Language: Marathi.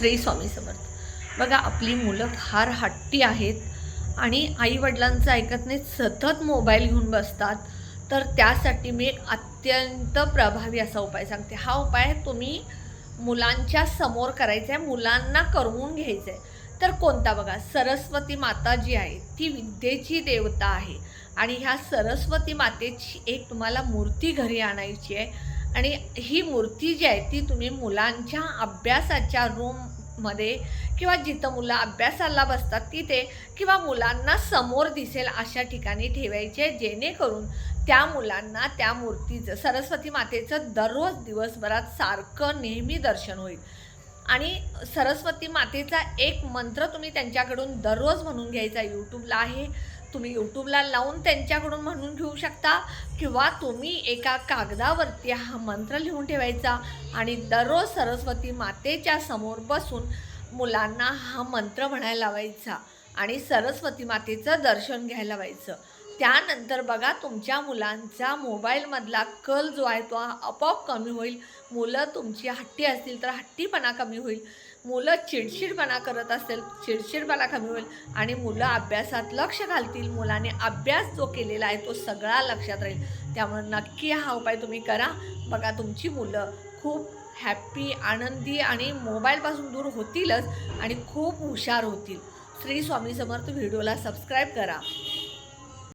श्री स्वामी समर्थ. बघा आपली मुलं फार हट्टी आहेत आणि आईवडिलांचं ऐकत नाही सतत मोबाईल घेऊन बसतात. तर त्यासाठी मी अत्यंत प्रभावी असा उपाय सांगते. हा उपाय तुम्ही मुलांच्या समोर करायचा आहे मुलांना करवून घ्यायचं आहे. तर कोणता बघा सरस्वती माता जी आहे ती विद्येची देवता आहे. आणि ह्या सरस्वती मातेची एक तुम्हाला मूर्ती घरी आणायची आहे. आणि ही मूर्ती जी आहे ती तुम्ही मुलांच्या अभ्यासाच्या रूममध्ये किंवा जिथं मुलं अभ्यासाला बसतात तिथे किंवा मुलांना समोर दिसेल अशा ठिकाणी ठेवायचे जेणेकरून त्या मुलांना त्या मूर्तीचं सरस्वती मातेचं दररोज दिवसभरात सारखं नेहमी दर्शन होईल. आणि सरस्वती मातेचा एक मंत्र तुम्ही त्यांच्याकडून दररोज म्हणून घ्यायचा यूट्यूबला आहे. तुम्ही यूट्यूबला लावून त्यांच्याकडून म्हणून घेऊ शकता किंवा तुम्ही एका कागदावरती हा मंत्र लिहून ठेवायचा आणि दररोज सरस्वती मातेच्या समोर बसून मुलांना हा मंत्र म्हणायला लावायचा आणि सरस्वती मातेचं दर्शन घ्यायला व्हायचं त्यानंतर बघा तुमच्या मुलांचा मोबाईलमधला कल जो आहे तो आपोआप कमी होईल. मुलं तुमची हट्टी असतील तर हट्टीपणा कमी होईल. मुलं चिडचिडपणा करत असेल चिडचिडपणा कमी होईल. आणि मुलं अभ्यासात लक्ष घालतील. मुलाने अभ्यास जो केलेला आहे तो सगळा लक्षात राहील. त्यामुळे नक्की हा उपाय तुम्ही करा. बघा तुमची मुलं खूप हॅप्पी आनंदी आणि मोबाईलपासून दूर होतीलच आणि खूप हुशार होतील. श्री स्वामी समर्थ व्हिडिओला सबस्क्राईब करा.